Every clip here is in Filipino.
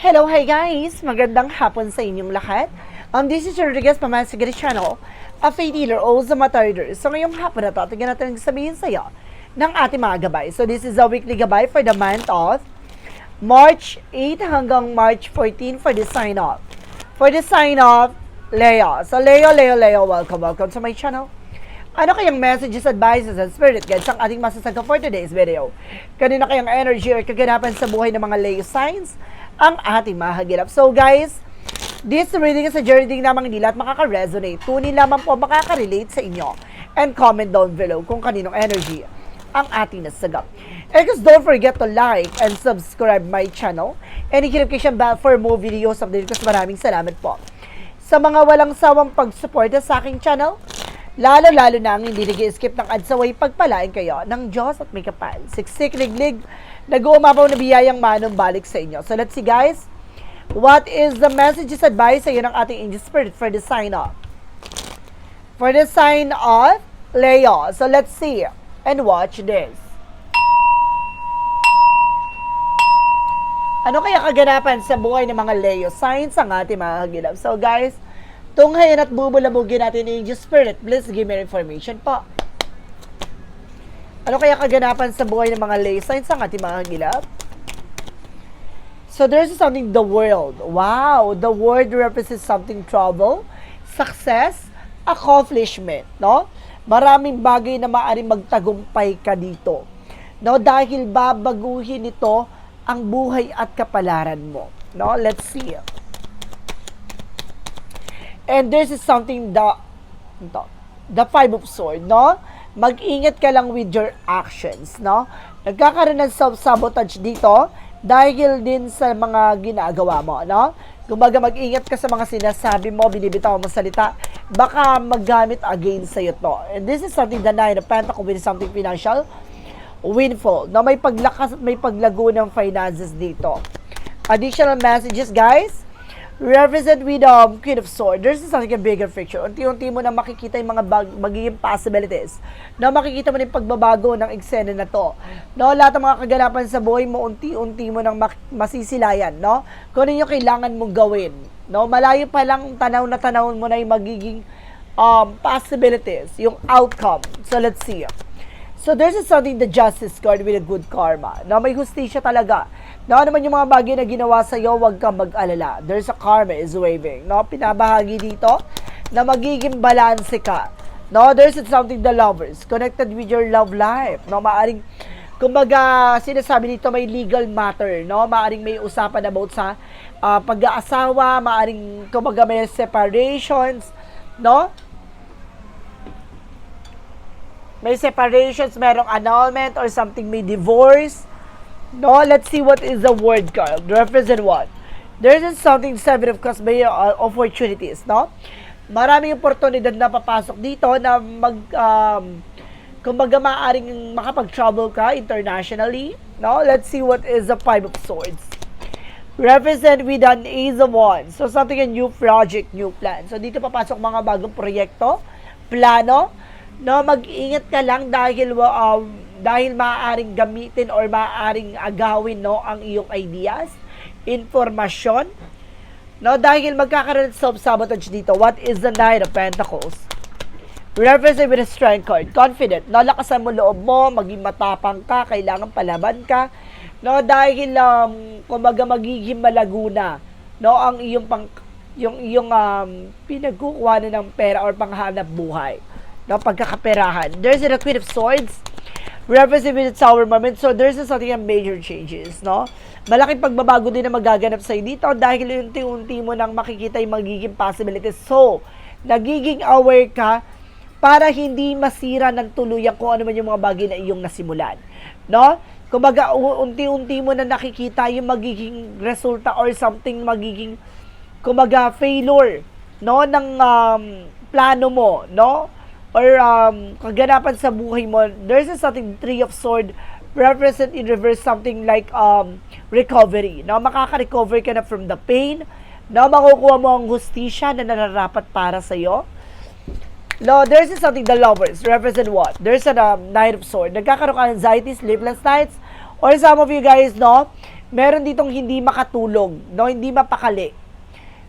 Hello, hi guys! Magandang hapon sa inyong lahat. Um, this is Rodriguez Pamasigari Channel, a faith healer o sa matarder. So ngayong hapon na to, tingnan natin ang sabihin sa iyo ng ating mga gabay. So this is a weekly gabay for the month of March 8 hanggang March 14 for the sign off. For the sign off, Leo. So Leo, Leo, Leo, welcome, welcome to my channel. Ano kayang messages, advices, and spirit guides ang ating masasagot for today's video? Kanina kayang energy or kaganapan sa buhay ng mga Leo signs ang ating mahagilap. So guys, this reading is a journey din namang hindi lahat makaka-resonate. Tunin lamang po makaka-relate sa inyo. And comment down below kung kaninong energy ang ating nasagap. And guys, don't forget to like and subscribe my channel and i-notification bell for more videos update ko. Maraming salamat po sa mga walang sawang pagsuporta sa aking channel. Lalo-lalo na ang hindi nag skip ng adsaway pagpalain kayo ng Diyos at may kapal. Siksik, liglig, nag-uumapaw na biyayang manong balik sa inyo. So let's see guys, what is the messages advice sa iyo ng ating angel spirit for the sign off? For the sign of Leo. So let's see and watch this. Ano kaya kaganapan sa buhay ng mga Leo signs ang ating mga kagilap? So guys, tunghayan at bubulabugin natin ni Angel Spirit. Please give me information po. Ano kaya kaganapan sa buhay ng mga Leo signs ang ating mga kagilap? So there's something the world. Wow, the word represents something trouble, success, accomplishment, no? Maraming bagay na maaaring magtagumpay ka dito. No, dahil babaguhin ito ang buhay at kapalaran mo. No, let's see. And this is something the the five of sword, no? Mag-ingat ka lang with your actions, no? Nagkakaroon ng self-sabotage dito dahil din sa mga ginagawa mo, no? Kumbaga mag-ingat ka sa mga sinasabi mo, binibitaw mo salita, baka maggamit against sa'yo to. And this is something the nine of pentacles with something financial windfall. No, may paglakas at may paglago ng finances dito. Additional messages, guys. Represent with um, Queen of Swords. There's something a bigger picture. Unti-unti mo na makikita yung mga bag, magiging possibilities. No, makikita mo na yung pagbabago ng eksena na to. No, lahat ng mga kaganapan sa buhay mo, unti-unti mo nang masisilayan. No? Kung ano yung kailangan mong gawin. No, malayo pa lang tanaw na tanaw mo na yung magiging um, possibilities, yung outcome. So, let's see. So there's a something the justice card with a good karma. Na may hustisya talaga. Na naman yung mga bagay na ginawa sa iyo, huwag kang mag-alala. There's a karma is waving. No, pinabahagi dito na magiging balanse ka. No, there's something the lovers connected with your love life. No, maaring kumbaga sinasabi dito may legal matter, no? Maaring may usapan about sa ah, pag-aasawa, maaring kumbaga may separations, no? May separations, merong annulment or something may divorce. No, let's see what is the word card. Represent what? There is something seven of cups may uh, opportunities, no? Maraming oportunidad na papasok dito na mag um, kumbaga maaring makapag-travel ka internationally, no? Let's see what is the five of swords. Represent with an ace of wands. So something a new project, new plan. So dito papasok mga bagong proyekto, plano, no mag-ingat ka lang dahil um, dahil maaaring gamitin or maaaring agawin no ang iyong ideas, informasyon. No, dahil magkakaroon ng self-sabotage dito. What is the Nine of Pentacles? Represent with a strength card. Confident. No, lakasan mo loob mo, maging matapang ka, kailangan palaban ka. No, dahil um, kumbaga magiging malaguna no ang iyong pang yung iyong um, pinagkukuha ng pera or panghanap buhay no, pagkakaperahan. There's a Queen of Swords, represent with its Tower moment. So, there's something of major changes, no? Malaking pagbabago din na magaganap sa'yo dito dahil unti-unti mo nang makikita yung magiging possibilities. So, nagiging aware ka para hindi masira ng tuluyan kung ano man yung mga bagay na iyong nasimulan. No? Kumbaga, unti-unti mo na nakikita yung magiging resulta or something magiging, kumbaga, failure, no? Ng um, plano mo, no? Or um, kaganapan sa buhay mo, there's a something three of sword represent in reverse something like um, recovery. No? Makaka-recover ka na from the pain. No? Makukuha mo ang hustisya na nararapat para sa iyo. No, there's something the lovers represent what? There's a um, knight of sword. Nagkakaroon ka anxiety, sleepless nights, or some of you guys, no, meron ditong hindi makatulog, no? Hindi mapakali.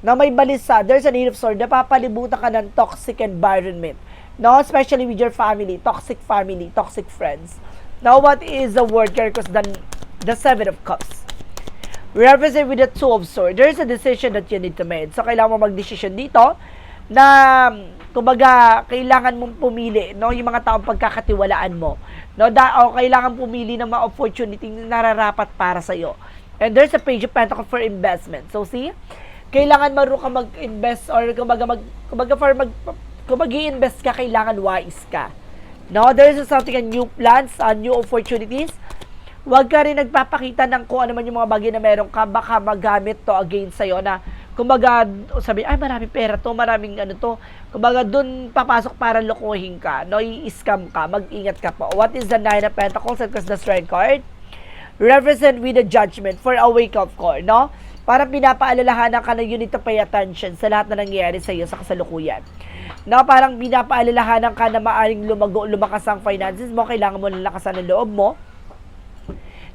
Na may balisa, there's an eight of swords, napapalibutan ka ng toxic environment. No? Especially with your family, toxic family, toxic friends. Now, what is the word here? Because the, the seven of cups. Represent with the two of swords. There's a decision that you need to make. So, kailangan mo mag-decision dito na, kumbaga, kailangan mong pumili, no? Yung mga taong pagkakatiwalaan mo. No? Da, o kailangan pumili ng mga opportunity na nararapat para sa'yo. And there's a page of pentacle for investment. So, see? Kailangan marunong ka mag-invest or kumbaga, mag, kumbaga for mag, kung mag invest ka, kailangan wise ka. No? There's something, a new plans, a new opportunities. Huwag ka rin nagpapakita ng kung ano man yung mga bagay na meron ka, baka magamit to against sa'yo na kumbaga, sabi, ay maraming pera to, maraming ano to. Kumbaga, dun papasok para lokohin ka, no? I-scam ka, mag-ingat ka po. What is the Nine of Pentacles? Because the Strength card represent with the judgment for a wake-up call, no? Para pinapaalalahanan ka na you need to pay attention sa lahat na nangyayari sa iyo sa kasalukuyan. No, parang pinapaalalahanan ka na maaring lumago, lumakas ang finances mo, kailangan mo lakasan ang loob mo.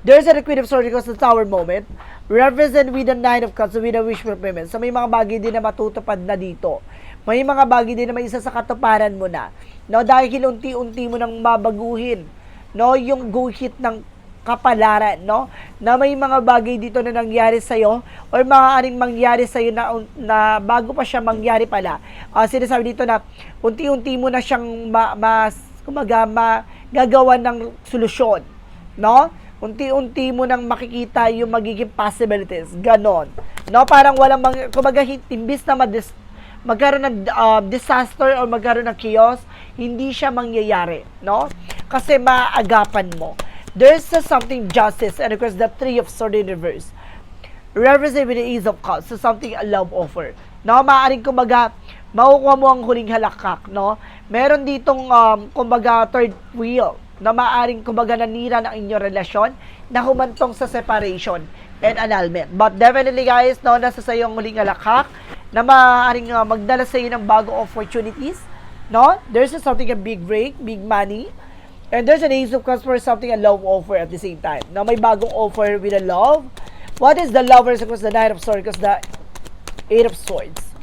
There's a Queen of because the Tower moment. Represent with the Nine of Cups with a wish fulfillment. So may mga bagay din na matutupad na dito. May mga bagay din na may isa sa katuparan mo na. No, dahil unti-unti mo nang mabaguhin. No, yung go hit ng kapalaran, no? Na may mga bagay dito na nangyari sa iyo or maaaring mangyari sa iyo na, na bago pa siya mangyari pala. Uh, sinasabi dito na unti-unti mo na siyang ma, mas kumaga magagawa ng solusyon, no? Unti-unti mo nang makikita yung magiging possibilities. Ganon. No, parang walang mang, kumaga imbis na madis, magkaroon ng uh, disaster or magkaroon ng chaos, hindi siya mangyayari, no? Kasi maagapan mo there's a something justice and of course the three of sword in reverse represent with the ease of cups so something a love offer. No maaaring kumbaga makukuha mo ang huling halakak no? Meron ditong um, kumbaga third wheel na maaaring kumbaga nanira ng inyong relasyon na humantong sa separation and annulment. But definitely guys no nasa sa yung huling halakak na maaaring uh, magdala sa iyo ng bago opportunities no? There's something a big break big money And there's an ace of cups for something a love offer at the same time. Now, may bagong offer with a love. What is the lovers? Because the Knight of Swords, because the Eight of Swords.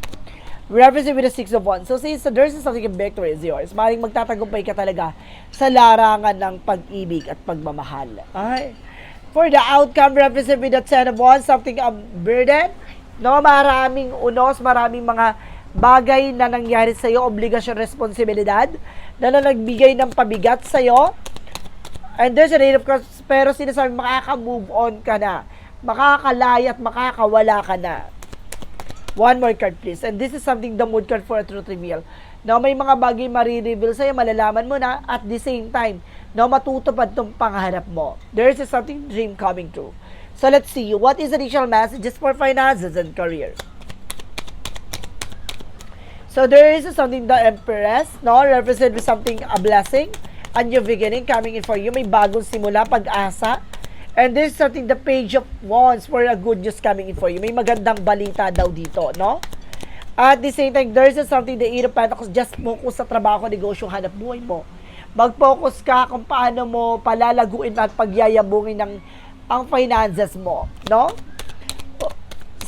Represent with the Six of Wands. So, since there's something in victory is yours, maring magtatagumpay ka talaga sa larangan ng pag-ibig at pagmamahal. Ay. For the outcome, represent with the Ten of Wands, something a burden. No, maraming unos, maraming mga bagay na nangyari sa iyo, obligasyon, responsibilidad, na, na nagbigay ng pabigat sa iyo. And there's a rate of course, pero sinasabi makaka-move on ka na. Makakalaya at makakawala ka na. One more card please. And this is something the mood card for a truth reveal. No, may mga bagay marireveal sa'yo, malalaman mo na at the same time, no, matutupad tong pangarap mo. There is something dream coming true. So let's see, what is the additional messages for finances and career? So there is something the Empress, no, represent with something a blessing, a new beginning coming in for you. May bagong simula, pag-asa. And there's something the Page of Wands for a good news coming in for you. May magandang balita daw dito, no? At the same time, there's something the Eight of Pentacles, just focus sa trabaho, negosyo, hanap buhay mo. Mag-focus ka kung paano mo palalaguin at pagyayabungin ng ang finances mo, no?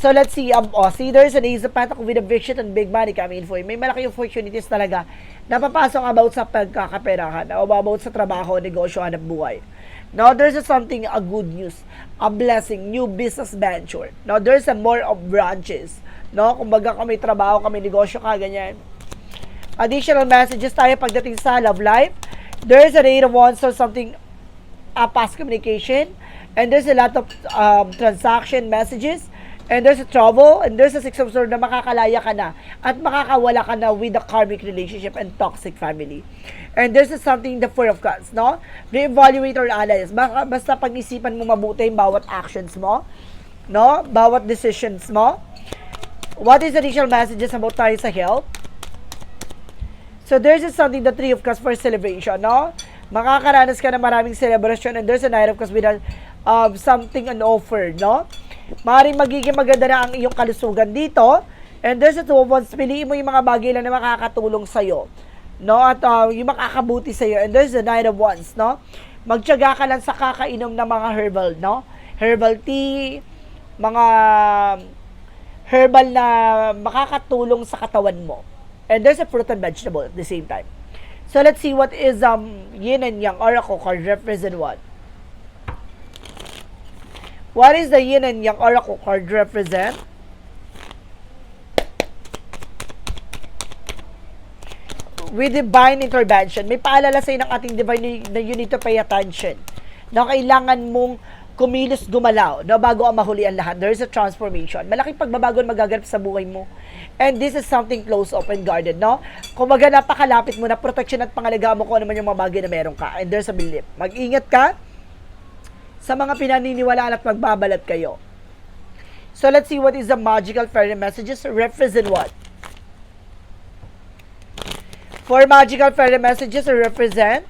So let's see, um, oh, see there's an Ace of Pentacles with a vision and big money coming in for you. May malaki opportunities talaga na papasok about sa pagkakaperahan o about sa trabaho, negosyo, hanap buhay. Now, there's a something, a good news, a blessing, new business venture. Now, there's a more of branches. No? Kung may trabaho, kami negosyo ka, ganyan. Additional messages tayo pagdating sa love life. There's a eight of wands or something, a past communication. And there's a lot of um, transaction messages and there's a trouble, and there's a six of swords na makakalaya ka na at makakawala ka na with the karmic relationship and toxic family. And there's a something the four of cups, no? Re-evaluate or analyze. Basta, pag-isipan mo mabuti yung bawat actions mo, no? Bawat decisions mo. What is the initial messages about tayo sa health? So there's just something the three of cups for celebration, no? Makakaranas ka na maraming celebration and there's a nine of cups with a, um, something an offer, no? Maaaring magiging maganda na ang iyong kalusugan dito. And there's a two of wands, piliin mo yung mga bagay lang na makakatulong sa'yo. No? At uh, yung makakabuti sa'yo. And there's the nine of wands, no? Magtyaga ka lang sa kakainom ng mga herbal, no? herbal tea, mga herbal na makakatulong sa katawan mo. And there's a fruit and vegetable at the same time. So let's see what is um yin and yang oracle card represent what? What is the yin and yang oracle card represent? With divine intervention, may paalala sa ng ating divine na you need to pay attention. Na kailangan mong kumilos gumalaw na bago ang mahuli ang lahat. There is a transformation. Malaking pagbabago ang magaganap sa buhay mo. And this is something close, open, guarded, no? Kung maga napakalapit mo na protection at pangalagaan mo kung ano man yung mga bagay na meron ka. And there's a belief. Mag-ingat ka sa mga pinaniniwalaan at magbabalat kayo. So let's see what is the magical fairy messages represent what? For magical fairy messages represent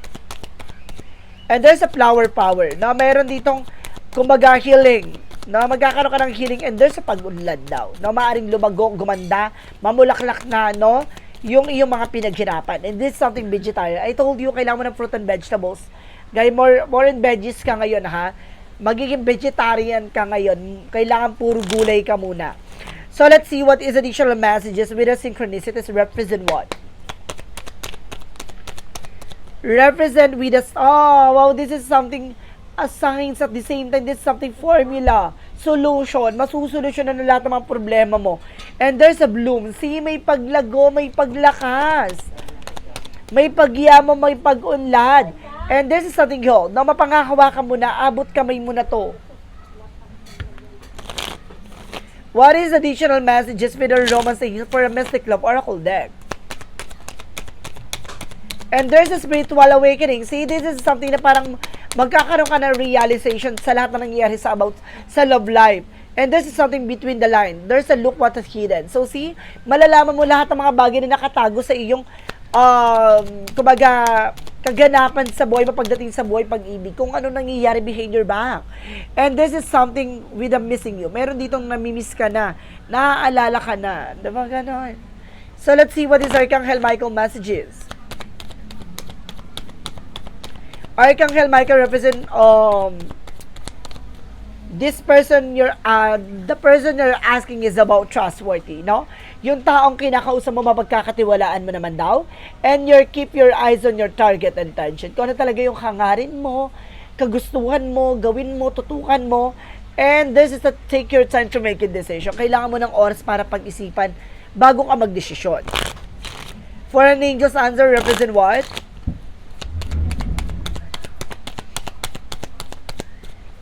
And there's a flower power na mayroon ditong kumbaga healing na magkakaroon ka ng healing and there's a pag-unlad daw na maaring lumago, gumanda, mamulaklak na no yung iyong mga pinaghirapan. And this is something vegetarian. I told you, kailangan mo ng fruit and vegetables. Guy, more, more in veggies ka ngayon ha. Magiging vegetarian ka ngayon. Kailangan puro gulay ka muna. So let's see what is additional messages with the synchronicities represent what? represent with us. Oh, wow, this is something a science at the same time, this is something formula, solution, masusolusyonan ng lahat ng mga problema mo. And there's a bloom. See, may paglago, may paglakas. May pagyaman, may pag-unlad. And this is something hold. Na mapangahawakan mo na, abot kamay mo na to. What is additional messages with the romance for a mystic love oracle deck? And there's a spiritual awakening. See, this is something na parang magkakaroon ka ng realization sa lahat na nangyayari sa about sa love life. And this is something between the line. There's a look what is hidden. So see, malalaman mo lahat ng mga bagay na nakatago sa iyong um, kumbaga, kaganapan sa buhay mo pagdating sa buhay pag-ibig, kung ano nangyayari behind your back. And this is something with a missing you. Meron ditong namimiss ka na, naaalala ka na. Diba ganon? So let's see what is Archangel Michael messages. Archangel Michael represent um this person you're uh, the person you're asking is about trustworthy, no? Yung taong kinakausap mo mapagkakatiwalaan mo naman daw and you keep your eyes on your target and attention. Kung ano talaga yung hangarin mo, kagustuhan mo, gawin mo, tutukan mo, and this is to take your time to make a decision. Kailangan mo ng oras para pag-isipan bago ka magdesisyon. For an angel's answer represent what?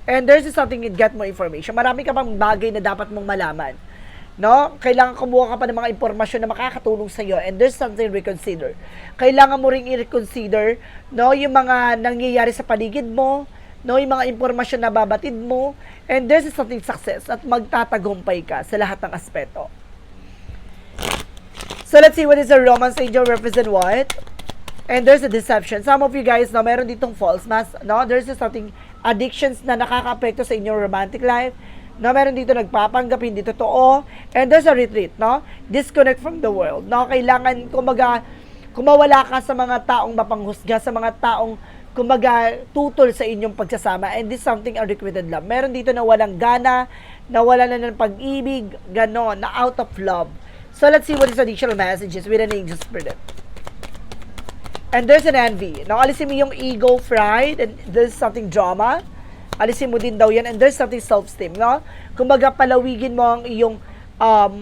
And there's something you get more information. Marami ka pang bagay na dapat mong malaman. No? Kailangan kumuha ka pa ng mga impormasyon na makakatulong sa iyo and there's something reconsider. Kailangan mo ring i-reconsider no, yung mga nangyayari sa paligid mo, no, yung mga impormasyon na babatid mo, and there's something success at magtatagumpay ka sa lahat ng aspeto. So let's see what is a romance angel represent what? And there's a deception. Some of you guys, no, meron ditong false mask, no? There's something addictions na nakaka-apekto sa inyong romantic life, no? Meron dito nagpapanggap, hindi totoo. And there's a retreat, no? Disconnect from the world, no? Kailangan, kumaga, kumawala ka sa mga taong mapanghusga, sa mga taong kumaga tutol sa inyong pagsasama and this is something unrequited love. Meron dito na walang gana, na wala na ng pag-ibig, ganon, na out of love. So let's see what is additional messages with an angel spirit. And there's an envy. No, alisin mo yung ego, pride, and there's something drama. Alisin mo din daw yan. And there's something self-esteem, no? Kumbaga, palawigin mo ang iyong um,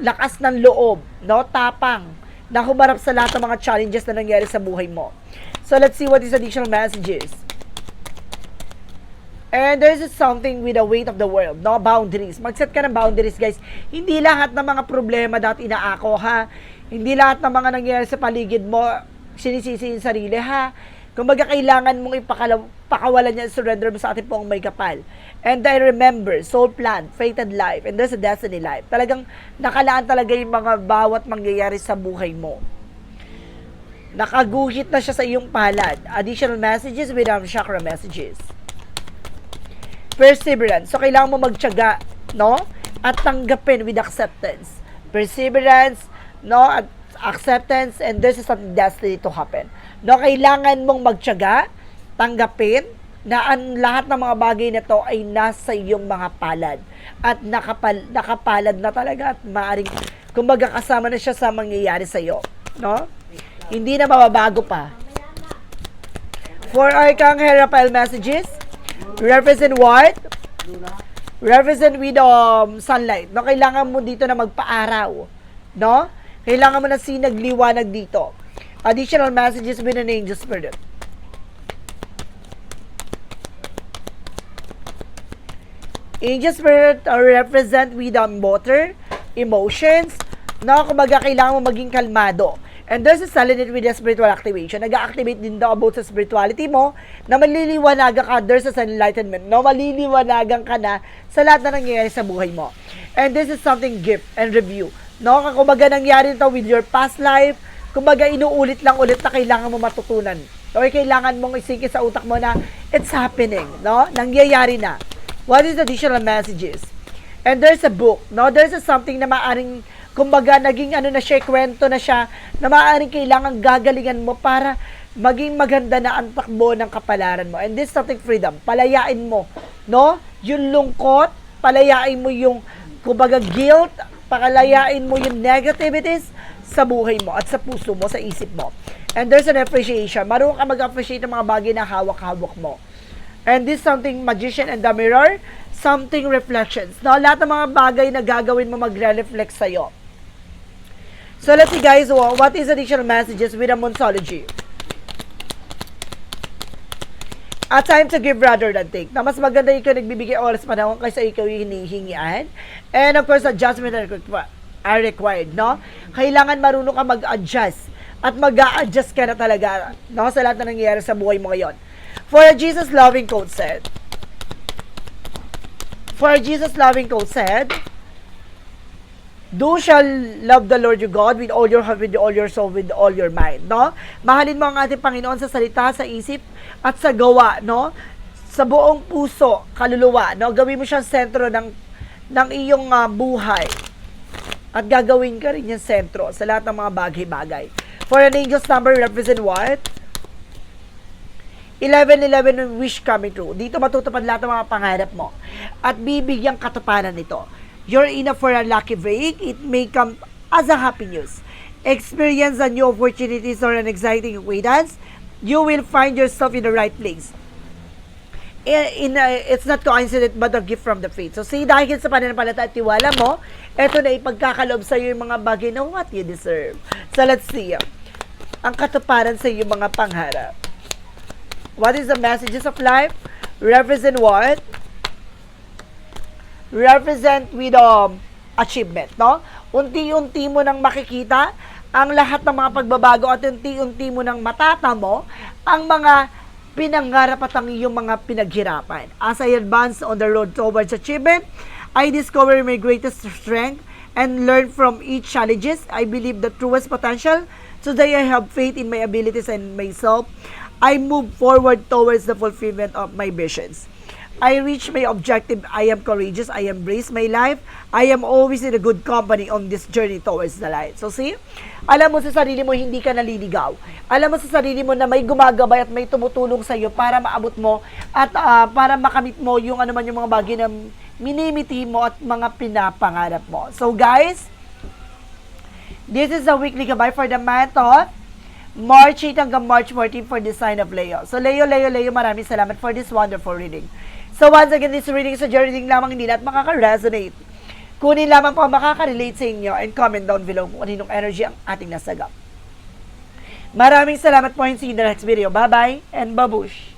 lakas ng loob, no? Tapang, na humarap sa lahat ng mga challenges na nangyari sa buhay mo. So, let's see what is additional messages. And there's something with the weight of the world, no? Boundaries. Mag-set ka ng boundaries, guys. Hindi lahat ng mga problema dati inaako, ha? Hindi lahat ng mga nangyayari sa paligid mo, sinisisi yung sarili, ha? Kumbaga, kailangan mong ipakala, pakawalan niya, surrender mo sa ating pong may kapal. And I remember, soul plan, fated life, and there's a destiny life. Talagang nakalaan talaga yung mga bawat mangyayari sa buhay mo. Nakaguhit na siya sa iyong palad. Additional messages with um, chakra messages. Perseverance. So, kailangan mo magtyaga, no? At tanggapin with acceptance. Perseverance, no? At acceptance and there's something destiny to happen. No, kailangan mong magtiyaga, tanggapin, na ang lahat ng mga bagay na to ay nasa iyong mga palad at nakapal, nakapalad na talaga at maaring kumbaga kasama na siya sa mangyayari sa iyo, no? Hindi na mababago pa. For Archangel Raphael messages, represent what? Represent with um, sunlight. No, kailangan mo dito na magpaaraw. No? Kailangan mo na sinagliwanag dito. Additional messages with an angel spirit. Angel spirit are represent with um, water, emotions, no, kumbaga kailangan mo maging kalmado. And there's a salinity with the spiritual activation. Nag-activate din daw about sa spirituality mo na maliliwanagan ka, there's a enlightenment, no? Maliliwanagan ka na sa lahat na nangyayari sa buhay mo. And this is something gift and review. No? Kumbaga nangyari ito with your past life, kumbaga inuulit lang ulit na kailangan mo matutunan. Okay, kailangan mong isingin sa utak mo na it's happening, no? Nangyayari na. What is the additional messages? And there's a book, no? There's a something na maaring, kumbaga, naging ano na siya, kwento na siya, na maaring kailangan gagalingan mo para maging maganda na ang takbo ng kapalaran mo. And this is something freedom. Palayain mo, no? Yung lungkot, palayain mo yung, kumbaga, guilt, palayain mo yung negativities sa buhay mo at sa puso mo, sa isip mo. And there's an appreciation. Marunong ka mag-appreciate ng mga bagay na hawak-hawak mo. And this something magician and the mirror, something reflections. No, lahat ng mga bagay na gagawin mo magre-reflect sa iyo. So let's see guys, wha- what is additional messages with a Monsology? A time to give rather than take. Na mas maganda ikaw nagbibigay oras panahon kaysa ikaw yung hinihingian. And of course, adjustment are requi- are required, no? Kailangan marunong ka mag-adjust at mag adjust ka na talaga no, sa lahat na nangyayari sa buhay mo ngayon. For a Jesus loving quote said, For a Jesus loving quote said, Do shall love the Lord your God with all your heart, with all your soul, with all your mind, no? Mahalin mo ang ating Panginoon sa salita, sa isip, at sa gawa, no? Sa buong puso, kaluluwa, no? Gawin mo siyang sentro ng, ng iyong ah, buhay. At gagawin ka rin yung sentro sa lahat ng mga bagay-bagay. For an angel's number represent what? 11-11 yung wish coming true. Dito matutupad lahat ng mga pangarap mo. At bibigyan katuparan nito. You're in a for a lucky break. It may come as a happy news. Experience a new opportunities or an exciting acquaintance. You will find yourself in the right place. In, in a- it's not coincidence but a gift from the faith. So, see, dahil sa pananampalataya at tiwala mo, eto na ipagkakalob sa iyo yung mga bagay na what you deserve. So, let's see. Ang katuparan sa iyo mga pangarap. What is the messages of life? Represent what? Represent with um, achievement, no? Unti-unti mo nang makikita ang lahat ng mga pagbabago at unti-unti mo nang matatamo ang mga pinangarap at ang iyong mga pinaghirapan. As I advance on the road towards achievement, I discover my greatest strength and learn from each challenges. I believe the truest potential. Today I have faith in my abilities and myself. I move forward towards the fulfillment of my visions. I reach my objective. I am courageous. I embrace my life. I am always in a good company on this journey towards the light. So see, alam mo sa sarili mo hindi ka naliligaw. Alam mo sa sarili mo na may gumagabay at may tumutulong sa iyo para maabot mo at ah, para makamit mo yung ano man yung mga bagay na minimiti mo at mga pinapangarap mo. So guys, this is a weekly gabay for the month of March 8 hanggang March 14 for the sign of Leo. So Leo, Leo, Leo, maraming salamat for this wonderful reading. So once again, this reading is a reading lamang hindi lahat makaka-resonate. Kunin lamang po makaka-relate sa inyo and comment down below kung aninong energy ang ating nasagap. Maraming salamat po the next video. Bye-bye and babush!